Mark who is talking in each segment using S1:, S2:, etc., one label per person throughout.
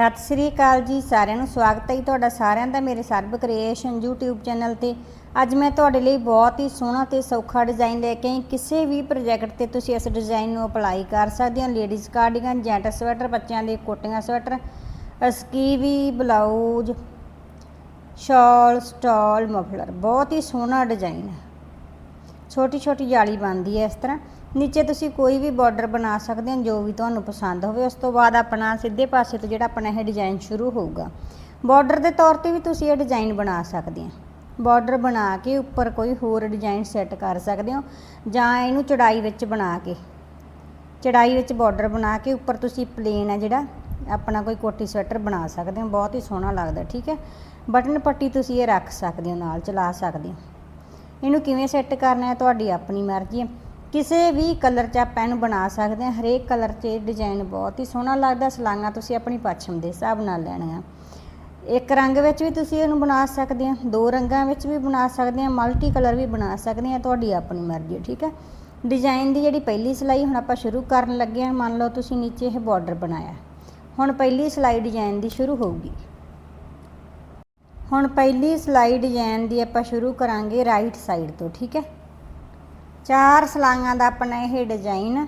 S1: ਸਤਿ ਸ੍ਰੀ ਅਕਾਲ ਜੀ, ਸਾਰਿਆਂ ਨੂੰ ਸਵਾਗਤ ਹੈ ਜੀ ਤੁਹਾਡਾ ਸਾਰਿਆਂ ਦਾ ਮੇਰੇ ਸਰਬ ਕ੍ਰੀਏਸ਼ਨ YouTube ਚੈਨਲ ਤੇ। ਅੱਜ ਮੈਂ ਤੁਹਾਡੇ ਲਈ ਬਹੁਤ ਹੀ ਸੋਹਣਾ ਤੇ ਸੌਖਾ ਡਿਜ਼ਾਈਨ ਲੈ ਕੇ ਆਈ। ਕਿਸੇ ਵੀ ਪ੍ਰੋਜੈਕਟ ਤੇ ਤੁਸੀਂ ਇਸ ਡਿਜ਼ਾਈਨ ਨੂੰ ਅਪਲਾਈ ਕਰ ਸਕਦੇ ਹੋ। ਲੇਡੀਜ਼ ਕਾਰਡੀਗਨ ਜੈਂਟ ਸਵੈਟਰ ਬੱਚਿਆਂ ਦੇ ਕੋਟੀਆਂ sweater skivvy blouse shawl stole muffler ਬਹੁਤ ਹੀ ਸੋਹਣਾ ਡਿਜ਼ਾਈਨ ਹੈ। ਛੋਟੀ ਛੋਟੀ ਜਾਲੀ ਬਣਦੀ ਹੈ ਇਸ ਤਰ੍ਹਾਂ। ਨੀਚੇ ਤੁਸੀਂ ਕੋਈ ਵੀ ਬਾਰਡਰ ਬਣਾ ਸਕਦੇ ਹੋ, ਜੋ ਵੀ ਤੁਹਾਨੂੰ ਪਸੰਦ ਹੋਵੇ, ਉਸ ਤੋਂ ਬਾਅਦ ਆਪਣਾ ਸਿੱਧੇ ਪਾਸੇ ਤੋਂ ਜਿਹੜਾ ਆਪਣਾ ਇਹ ਡਿਜ਼ਾਈਨ ਸ਼ੁਰੂ ਹੋਊਗਾ। ਬਾਰਡਰ ਦੇ ਤੌਰ ਤੇ ਵੀ ਤੁਸੀਂ ਇਹ ਡਿਜ਼ਾਈਨ ਬਣਾ ਸਕਦੇ ਹੋ। ਬਾਰਡਰ ਬਣਾ ਕੇ ਉੱਪਰ ਕੋਈ ਹੋਰ ਡਿਜ਼ਾਈਨ ਸੈੱਟ ਕਰ ਸਕਦੇ ਹੋ, ਜਾਂ ਇਹਨੂੰ ਚੜਾਈ ਵਿੱਚ ਬਣਾ ਕੇ। ਚੜਾਈ ਵਿੱਚ ਬਾਰਡਰ ਬਣਾ ਕੇ ਉੱਪਰ ਤੁਸੀਂ ਪਲੇਨ ਹੈ ਜਿਹੜਾ, ਆਪਣਾ ਕੋਈ ਕੋਟੀ ਸਵੈਟਰ ਬਣਾ ਸਕਦੇ ਹੋ, ਬਹੁਤ ਹੀ ਸੋਹਣਾ ਲੱਗਦਾ, ਠੀਕ ਹੈ? ਬਟਨ ਪੱਟੀ ਤੁਸੀਂ ਇਹ ਰੱਖ ਸਕਦੇ ਹੋ, ਨਾਲ ਚਲਾ ਸਕਦੇ ਹੋ। ਇਹਨੂੰ ਕਿਵੇਂ ਸੈੱਟ ਕਰਨਾ ਹੈ, ਤੁਹਾਡੀ ਆਪਣੀ ਮਰਜ਼ੀ ਹੈ। ਕਿਸੇ ਵੀ ਕਲਰ 'ਚ ਆਪਾਂ ਇਹਨੂੰ ਬਣਾ ਸਕਦੇ ਹਾਂ, ਹਰੇਕ ਕਲਰ 'ਚ ਇਹ ਡਿਜ਼ਾਈਨ ਬਹੁਤ ਹੀ ਸੋਹਣਾ ਲੱਗਦਾ ਸਲਾਂਗਾ ਤੁਸੀਂ ਆਪਣੀ ਪਛਮ ਦੇ ਹਿਸਾਬ ਨਾਲ ਲੈਣੀਆਂ ਇੱਕ ਰੰਗ ਵਿੱਚ ਵੀ ਤੁਸੀਂ ਇਹਨੂੰ ਬਣਾ ਸਕਦੇ ਹੋ ਦੋ ਰੰਗਾਂ ਵਿੱਚ ਵੀ ਬਣਾ ਸਕਦੇ ਹਾਂ ਮਲਟੀ ਕਲਰ ਵੀ ਬਣਾ ਸਕਦੇ ਹਾਂ ਤੁਹਾਡੀ ਆਪਣੀ ਮਰਜ਼ੀ ਠੀਕ ਹੈ ਡਿਜ਼ਾਈਨ ਦੀ ਜਿਹੜੀ ਪਹਿਲੀ ਸਿਲਾਈ ਹੁਣ ਆਪਾਂ ਸ਼ੁਰੂ ਕਰਨ ਲੱਗੇ ਹਾਂ, ਮੰਨ ਲਓ ਤੁਸੀਂ ਨੀਚੇ ਇਹ ਬਾਰਡਰ ਬਣਾਇਆ। ਹੁਣ ਪਹਿਲੀ ਸਿਲਾਈ ਡਿਜ਼ਾਈਨ ਦੀ ਸ਼ੁਰੂ ਹੋਊਗੀ। ਹੁਣ ਪਹਿਲੀ ਸਿਲਾਈ ਡਿਜ਼ਾਈਨ ਦੀ ਆਪਾਂ ਸ਼ੁਰੂ ਕਰਾਂਗੇ ਰਾਈਟ ਸਾਈਡ ਤੋਂ, ਠੀਕ ਹੈ ਚਾਰ ਸਲਾਈਆਂ ਦਾ ਆਪਣਾ ਇਹ ਡਿਜ਼ਾਈਨ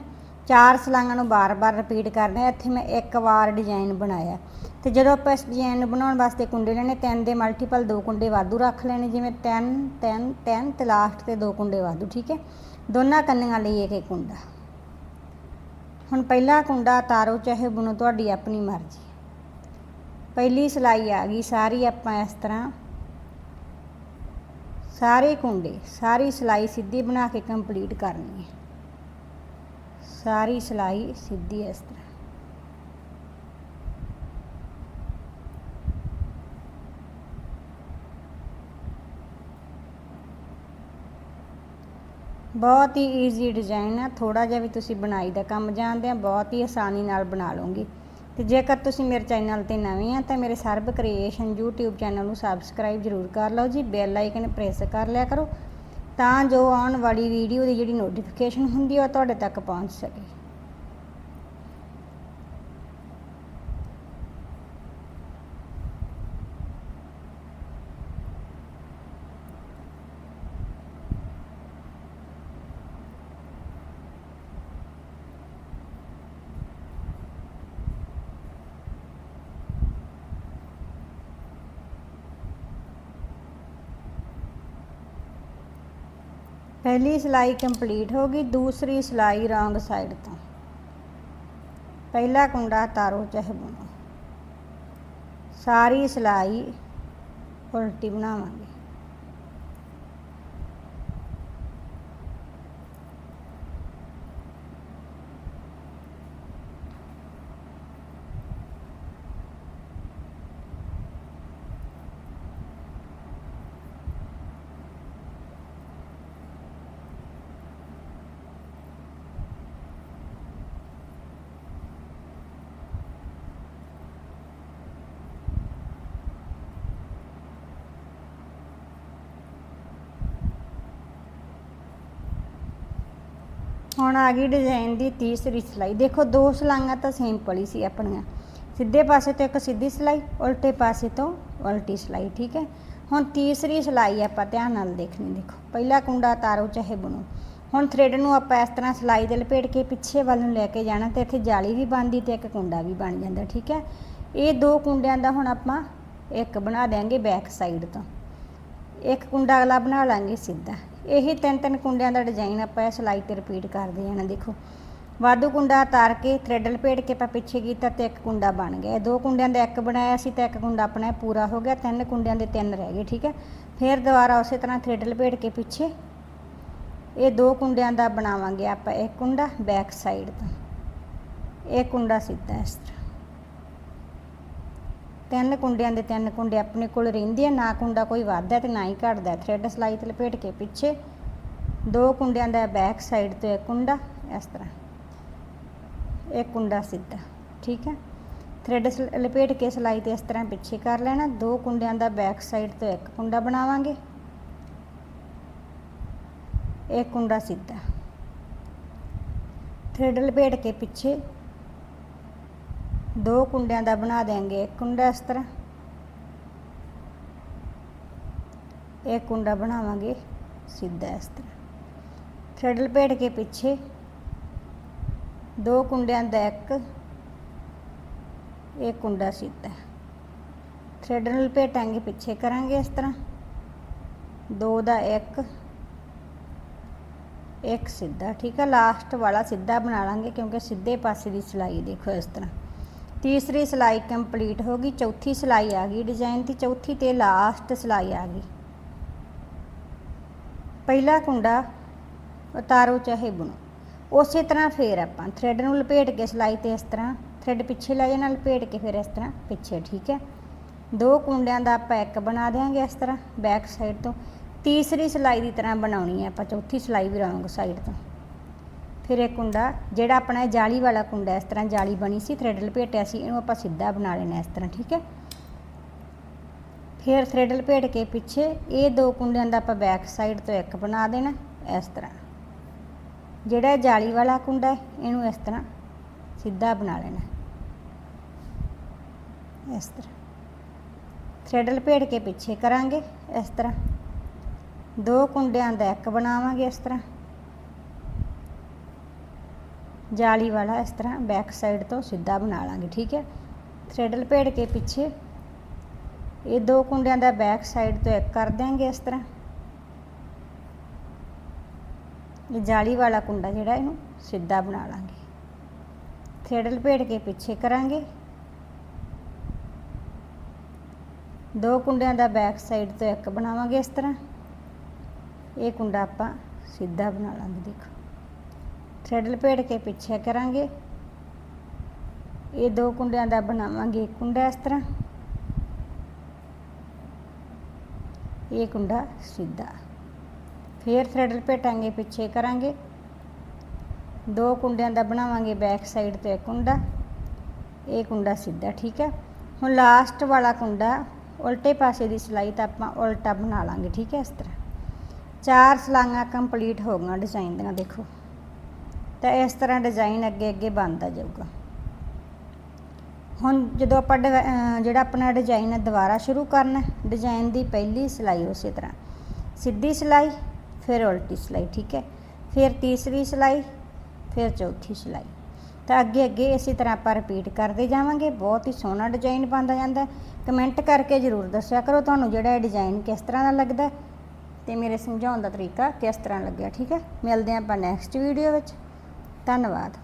S1: ਚਾਰ ਸਲਾਈਆਂ ਨੂੰ ਬਾਰ-ਬਾਰ ਰਿਪੀਟ ਕਰਦੇ ਆ ਇੱਥੇ ਮੈਂ ਇੱਕ ਵਾਰ ਡਿਜ਼ਾਈਨ ਬਣਾਇਆ। ਤੇ ਜਦੋਂ ਆਪਾਂ ਇਸ ਡਿਜ਼ਾਈਨ ਨੂੰ ਬਣਾਉਣ ਵਾਸਤੇ ਕੁੰਡੇ ਲੈਣੇ, ਤਿੰਨ ਦੇ ਮਲਟੀਪਲ ਦੋ ਕੁੰਡੇ ਵਾਧੂ ਰੱਖ ਲੈਣੇ, ਜਿਵੇਂ 3 3 3 ਤੇ ਲਾਸਟ ਤੇ ਦੋ ਕੁੰਡੇ ਵਾਧੂ, ਠੀਕ ਹੈ? ਦੋਨਾਂ ਕੰਨੀਆਂ ਲਈ ਇੱਕ ਇੱਕ ਕੁੰਡਾ। ਹੁਣ ਪਹਿਲਾ ਕੁੰਡਾ ਤਾਰੋ ਚਾਹੇ ਬੁਣੋ, ਤੁਹਾਡੀ ਆਪਣੀ ਮਰਜ਼ੀ। ਪਹਿਲੀ ਸਿਲਾਈ ਆ ਗਈ, ਸਾਰੀ ਆਪਾਂ ਇਸ ਤਰ੍ਹਾਂ ਸਾਰੇ ਕੁੰਡੇ, ਸਾਰੀ ਸਿਲਾਈ ਸਿੱਧੀ ਬਣਾ ਕੇ ਕੰਪਲੀਟ ਕਰਨੀ ਹੈ। ਸਾਰੀ ਸਿਲਾਈ ਸਿੱਧੀ ਇਸ ਤਰ੍ਹਾਂ। ਬਹੁਤ ਹੀ ਈਜ਼ੀ ਡਿਜ਼ਾਈਨ ਆ। ਥੋੜਾ ਜਿਹਾ ਵੀ ਤੁਸੀਂ ਬਣਾਈ ਦਾ ਕੰਮ ਜਾਣਦੇ ਆ, ਬਹੁਤ ਹੀ ਆਸਾਨੀ ਨਾਲ ਬਣਾ ਲਓਗੇ। ਤੇ ਜੇਕਰ ਤੁਸੀਂ ਮੇਰੇ ਚੈਨਲ ਤੇ ਨਵੇਂ ਆ ਤਾਂ ਮੇਰੇ ਸਰਬ ਕ੍ਰੀਏਸ਼ਨ YouTube ਚੈਨਲ ਨੂੰ ਸਬਸਕ੍ਰਾਈਬ ਜ਼ਰੂਰ ਕਰ ਲਓ ਜੀ ਬੈਲ ਆਈਕਨ ਪ੍ਰੈਸ ਕਰ ਲਿਆ ਕਰੋ ਤਾਂ ਜੋ ਆਉਣ ਵਾਲੀ ਵੀਡੀਓ ਦੀ ਜਿਹੜੀ ਨੋਟੀਫਿਕੇਸ਼ਨ ਹੁੰਦੀ ਹੈ ਉਹ ਤੁਹਾਡੇ ਤੱਕ ਪਹੁੰਚ ਸਕੇ। ਪਹਿਲੀ ਸਿਲਾਈ ਕੰਪਲੀਟ ਹੋ ਗਈ, ਦੂਸਰੀ ਸਿਲਾਈ ਰੌਂਗ ਸਾਈਡ ਤੋਂ। ਪਹਿਲਾ ਕੁੰਡਾ ਤਾਰੋ ਚਾਹੇ ਬੁਣੋ ਸਾਰੀ ਸਿਲਾਈ ਉਲਟੀ ਬਣਾਵਾਂਗੇ। ਹੁਣ ਆ ਗਈ ਡਿਜ਼ਾਈਨ ਦੀ ਤੀਸਰੀ ਸਿਲਾਈ। ਦੇਖੋ, ਦੋ ਸਲਾਈਆਂ ਤਾਂ ਸਿੰਪਲ ਹੀ ਸੀ ਆਪਣੀਆਂ। ਸਿੱਧੇ ਪਾਸੇ ਤੋਂ ਇੱਕ ਸਿੱਧੀ ਸਿਲਾਈ, ਉਲਟੇ ਪਾਸੇ ਤੋਂ ਉਲਟੀ ਸਿਲਾਈ, ਠੀਕ ਹੈ? ਹੁਣ ਤੀਸਰੀ ਸਿਲਾਈ ਆਪਾਂ ਧਿਆਨ ਨਾਲ ਦੇਖਣੀ, ਦੇਖੋ। ਪਹਿਲਾ ਕੁੰਡਾ ਤਾਰੋ ਚਾਹੇ ਬੁਣੋ। ਹੁਣ ਥ੍ਰੈਡ ਨੂੰ ਆਪਾਂ ਇਸ ਤਰ੍ਹਾਂ ਸਿਲਾਈ ਦੇ ਲਪੇਟ ਕੇ ਪਿੱਛੇ ਵੱਲ ਨੂੰ ਲੈ ਕੇ ਜਾਣਾ ਤੇ ਇੱਥੇ ਜਾਲੀ ਵੀ ਬਣਦੀ ਤੇ ਇੱਕ ਕੁੰਡਾ ਵੀ ਬਣ ਜਾਂਦਾ, ਠੀਕ ਹੈ? ਇਹ ਦੋ ਕੁੰਡਿਆਂ ਦਾ ਹੁਣ ਆਪਾਂ ਇੱਕ ਬਣਾ ਦੇਾਂਗੇ ਬੈਕ ਸਾਈਡ ਤੋਂ। ਇੱਕ ਕੁੰਡਾ ਅਗਲਾ ਬਣਾ ਲਾਂਗੇ ਸਿੱਧਾ। ਇਹੀ ਤਿੰਨ ਤਿੰਨ ਕੁੰਡਿਆਂ ਦਾ ਡਿਜ਼ਾਈਨ ਆਪਾਂ ਇਹ ਸਿਲਾਈ ਤੇ ਰਿਪੀਟ ਕਰਦੇ ਜਾਣਾ ਦੇਖੋ। ਵਾਧੂ ਕੁੰਡਾ ਤਾਰ ਕੇ ਥ੍ਰੈਡ ਲਪੇਟ ਕੇ ਆਪਾਂ ਪਿੱਛੇ ਕੀਤਾ ਤੇ ਇੱਕ ਕੁੰਡਾ ਬਣ ਗਿਆ। ਦੋ ਕੁੰਡਿਆਂ ਦਾ ਇੱਕ ਬਣਾਇਆ ਸੀ ਤਾਂ ਇੱਕ ਕੁੰਡਾ ਆਪਣਾ ਪੂਰਾ ਹੋ ਗਿਆ। ਤਿੰਨ ਕੁੰਡਿਆਂ ਦੇ ਤਿੰਨ ਰਹਿ ਗਏ, ਠੀਕ ਹੈ? ਫਿਰ ਦੁਬਾਰਾ ਉਸੇ ਤਰ੍ਹਾਂ ਥ੍ਰੈਡ ਲਪੇਟ ਕੇ ਪਿੱਛੇ ਇਹ ਦੋ ਕੁੰਡਿਆਂ ਦਾ ਬਣਾਵਾਂਗੇ ਆਪਾਂ ਇੱਕ ਕੁੰਡਾ ਬੈਕ ਸਾਈਡ ਤੋਂ। ਇਹ ਕੁੰਡਾ ਸਿੱਧਾ ਇਸ ਤਰ੍ਹਾਂ। ਤਿੰਨ ਕੁੰਡਿਆਂ ਦੇ ਤਿੰਨ ਕੁੰਡੇ ਆਪਣੇ ਕੋਲ ਰਹਿੰਦੇ ਆ, ਨਾ ਕੁੰਡਾ ਕੋਈ ਵੱਧਦਾ ਤੇ ਨਾ ਹੀ ਘਟਦਾ। ਥ੍ਰੈਡ ਸਲਾਈ ਤੇ ਲਪੇਟ ਕੇ ਪਿੱਛੇ ਦੋ ਕੁੰਡਿਆਂ ਦਾ ਬੈਕ ਸਾਈਡ ਤੋਂ ਇੱਕ ਕੁੰਡਾ, ਇਸ ਤਰ੍ਹਾਂ। ਇੱਕ ਕੁੰਡਾ ਸਿੱਧਾ, ਠੀਕ ਹੈ? ਥ੍ਰੈਡ ਲਪੇਟ ਕੇ ਸਲਾਈ ਤੇ ਇਸ ਤਰ੍ਹਾਂ ਪਿੱਛੇ ਕਰ ਲੈਣਾ। ਦੋ ਕੁੰਡਿਆਂ ਦਾ ਬੈਕ ਸਾਈਡ ਤੋਂ ਇੱਕ ਕੁੰਡਾ ਬਣਾਵਾਂਗੇ। ਇੱਕ ਕੁੰਡਾ ਸਿੱਧਾ। ਥ੍ਰੈਡ ਲਪੇਟ ਕੇ ਪਿੱਛੇ ਦੋ ਕੁੰਡਿਆਂ ਦਾ ਬਣਾ ਦੇਾਂਗੇ ਇੱਕ ਕੁੰਡਾ ਇਸ ਤਰ੍ਹਾਂ। ਇੱਕ ਕੁੰਡਾ ਬਣਾਵਾਂਗੇ ਸਿੱਧਾ ਇਸ ਤਰ੍ਹਾਂ। ਥ੍ਰੈਡ ਲਪੇਟ ਕੇ ਪਿੱਛੇ ਦੋ ਕੁੰਡਿਆਂ ਦਾ ਇੱਕ ਇੱਕ ਕੁੰਡਾ ਸਿੱਧਾ। ਥ੍ਰੈਡ ਨੂੰ ਲਪੇਟਾਂਗੇ, ਪਿੱਛੇ ਕਰਾਂਗੇ ਇਸ ਤਰ੍ਹਾਂ। ਦੋ ਦਾ ਇੱਕ ਇੱਕ ਸਿੱਧਾ। ਠੀਕ ਹੈ ਲਾਸਟ ਵਾਲਾ ਸਿੱਧਾ ਬਣਾ ਲਾਂਗੇ ਕਿਉਂਕਿ ਸਿੱਧੇ ਪਾਸੇ ਦੀ ਸਿਲਾਈ ਦੇਖੋ ਇਸ ਤਰ੍ਹਾਂ। ਤੀਸਰੀ ਸਿਲਾਈ ਕੰਪਲੀਟ ਹੋ ਗਈ, ਚੌਥੀ ਸਿਲਾਈ ਆ ਗਈ, ਡਿਜ਼ਾਈਨ ਦੀ ਚੌਥੀ ਤੇ ਲਾਸਟ ਸਿਲਾਈ ਆ ਗਈ। ਪਹਿਲਾ ਕੁੰਡਾ ਉਤਾਰੋ ਚਾਹੇ ਬੁਣੋ। ਉਸੇ ਤਰ੍ਹਾਂ ਫੇਰ ਆਪਾਂ ਥ੍ਰੈਡ ਨੂੰ ਲਪੇਟ ਕੇ ਸਿਲਾਈ ਤੇ ਇਸ ਤਰ੍ਹਾਂ ਥ੍ਰੈਡ ਪਿੱਛੇ ਲੈ ਜਾਣਾ ਲਪੇਟ ਕੇ ਫਿਰ ਇਸ ਤਰ੍ਹਾਂ ਪਿੱਛੇ, ਠੀਕ ਹੈ? ਦੋ ਕੁੰਡਿਆਂ ਦਾ ਆਪਾਂ ਇੱਕ ਬਣਾ ਦੇਾਂਗੇ ਇਸ ਤਰ੍ਹਾਂ ਬੈਕ ਸਾਈਡ ਤੋਂ। ਤੀਸਰੀ ਸਿਲਾਈ ਦੀ ਤਰ੍ਹਾਂ ਬਣਾਉਣੀ ਹੈ, ਆਪਾਂ ਚੌਥੀ ਸਿਲਾਈ ਵੀ ਰੌਂਗ ਸਾਈਡ ਤੋਂ। ਫਿਰ ਇਹ ਕੁੰਡਾ, ਜਿਹੜਾ ਆਪਣਾ ਜਾਲੀ ਵਾਲਾ ਕੁੰਡਾ, ਇਸ ਤਰ੍ਹਾਂ ਜਾਲੀ ਬਣੀ ਸੀ ਥ੍ਰੈਡ ਲਪੇਟਿਆ ਸੀ, ਇਹਨੂੰ ਆਪਾਂ ਸਿੱਧਾ ਬਣਾ ਲੈਣਾ ਇਸ ਤਰ੍ਹਾਂ, ਠੀਕ ਹੈ? ਫਿਰ ਥ੍ਰੈਡ ਲਪੇਟ ਕੇ ਪਿੱਛੇ ਇਹ ਦੋ ਕੁੰਡਿਆਂ ਦਾ ਆਪਾਂ ਬੈਕ ਸਾਈਡ ਤੋਂ ਇੱਕ ਬਣਾ ਦੇਣਾ, ਇਸ ਤਰ੍ਹਾਂ। ਜਿਹੜਾ ਜਾਲੀ ਵਾਲਾ ਕੁੰਡਾ ਇਹਨੂੰ ਇਸ ਤਰ੍ਹਾਂ ਸਿੱਧਾ ਬਣਾ ਲੈਣਾ। ਇਸ ਤਰ੍ਹਾਂ। ਥ੍ਰੈਡ ਲਪੇਟ ਕੇ ਪਿੱਛੇ ਕਰਾਂਗੇ, ਇਸ ਤਰ੍ਹਾਂ। ਦੋ ਕੁੰਡਿਆਂ ਦਾ ਇੱਕ ਬਣਾਵਾਂਗੇ ਇਸ ਤਰ੍ਹਾਂ। ਜਾਲੀ ਵਾਲਾ ਇਸ ਤਰ੍ਹਾਂ ਬੈਕ ਸਾਈਡ ਤੋਂ ਸਿੱਧਾ ਬਣਾ ਲਾਂਗੇ, ਠੀਕ ਹੈ? ਥ੍ਰੈਡ ਲਪੇਟ ਕੇ ਪਿੱਛੇ ਇਹ ਦੋ ਕੁੰਡਿਆਂ ਦਾ ਬੈਕ ਸਾਈਡ ਤੋਂ ਇੱਕ ਕਰ ਦਿਆਂਗੇ ਇਸ ਤਰ੍ਹਾਂ। ਇਹ ਜਾਲੀ ਵਾਲਾ ਕੁੰਡਾ ਜਿਹੜਾ ਇਹਨੂੰ ਸਿੱਧਾ ਬਣਾ ਲਾਂਗੇ। ਥ੍ਰੈਡ ਲਪੇਟ ਕੇ ਪਿੱਛੇ ਕਰਾਂਗੇ। ਦੋ ਕੁੰਡਿਆਂ ਦਾ ਬੈਕ ਸਾਈਡ ਤੋਂ ਇੱਕ ਬਣਾਵਾਂਗੇ ਇਸ ਤਰ੍ਹਾਂ। ਇਹ ਕੁੰਡਾ ਆਪਾਂ ਸਿੱਧਾ ਬਣਾ ਲਾਂਗੇ, ਦੇਖੋ। ਥ੍ਰੈਡ ਲਪੇਟ ਕੇ ਪਿੱਛੇ ਕਰਾਂਗੇ। ਇਹ ਦੋ ਕੁੰਡਿਆਂ ਦਾ ਬਣਾਵਾਂਗੇ ਇੱਕ ਕੁੰਡਾ ਇਸ ਤਰ੍ਹਾਂ। ਇਹ ਕੁੰਡਾ ਸਿੱਧਾ। ਫਿਰ ਥ੍ਰੈਡ ਲਪੇਟਾਂਗੇ, ਪਿੱਛੇ ਕਰਾਂਗੇ। ਦੋ ਕੁੰਡਿਆਂ ਦਾ ਬਣਾਵਾਂਗੇ ਬੈਕ ਸਾਈਡ ਤੇ ਇੱਕ ਕੁੰਡਾ। ਇਹ ਕੁੰਡਾ ਸਿੱਧਾ, ਠੀਕ ਹੈ। ਹੁਣ ਲਾਸਟ ਵਾਲਾ ਕੁੰਡਾ, ਉਲਟੇ ਪਾਸੇ ਦੀ ਸਿਲਾਈ ਤਾਂ ਆਪਾਂ ਉਲਟਾ ਬਣਾ ਲਾਂਗੇ, ਠੀਕ ਹੈ, ਇਸ ਤਰ੍ਹਾਂ। ਚਾਰ ਸਲਾਈਆਂ ਕੰਪਲੀਟ ਹੋ ਗਈਆਂ ਡਿਜ਼ਾਈਨ ਦੀਆਂ, ਦੇਖੋ। ਤਾਂ ਇਸ ਤਰ੍ਹਾਂ ਡਿਜ਼ਾਈਨ ਅੱਗੇ ਅੱਗੇ ਬਣਦਾ ਜਾਊਗਾ। ਹੁਣ ਜਦੋਂ ਆਪਾਂ ਡਿਵ- ਜਿਹੜਾ ਆਪਣਾ ਡਿਜ਼ਾਈਨ ਹੈ, ਦੁਬਾਰਾ ਸ਼ੁਰੂ ਕਰਨਾ ਡਿਜ਼ਾਈਨ ਦੀ ਪਹਿਲੀ ਸਿਲਾਈ ਉਸੇ ਤਰ੍ਹਾਂ। ਸਿੱਧੀ ਸਿਲਾਈ, ਫਿਰ ਉਲਟੀ ਸਿਲਾਈ, ਠੀਕ ਹੈ? ਫਿਰ ਤੀਸਰੀ ਸਿਲਾਈ, ਫਿਰ ਚੌਥੀ ਸਿਲਾਈ। ਤਾਂ ਅੱਗੇ ਅੱਗੇ ਇਸੇ ਤਰ੍ਹਾਂ ਆਪਾਂ ਰਿਪੀਟ ਕਰਦੇ ਜਾਵਾਂਗੇ। ਬਹੁਤ ਹੀ ਸੋਹਣਾ ਡਿਜ਼ਾਈਨ ਬਣਦਾ ਜਾਂਦਾ ਕਮੈਂਟ ਕਰਕੇ ਜ਼ਰੂਰ ਦੱਸਿਆ ਕਰੋ ਤੁਹਾਨੂੰ ਜਿਹੜਾ ਇਹ ਡਿਜ਼ਾਈਨ ਕਿਸ ਤਰ੍ਹਾਂ ਦਾ ਲੱਗਦਾ ਹੈ ਤੇ ਮੇਰੇ ਸਮਝਾਉਣ ਦਾ ਤਰੀਕਾ ਕਿਸ ਤਰ੍ਹਾਂ ਲੱਗਿਆ, ਠੀਕ ਹੈ? ਮਿਲਦੇ ਹਾਂ ਆਪਾਂ ਨੈਕਸਟ ਵੀਡੀਓ ਵਿੱਚ। ਧੰਨਵਾਦ।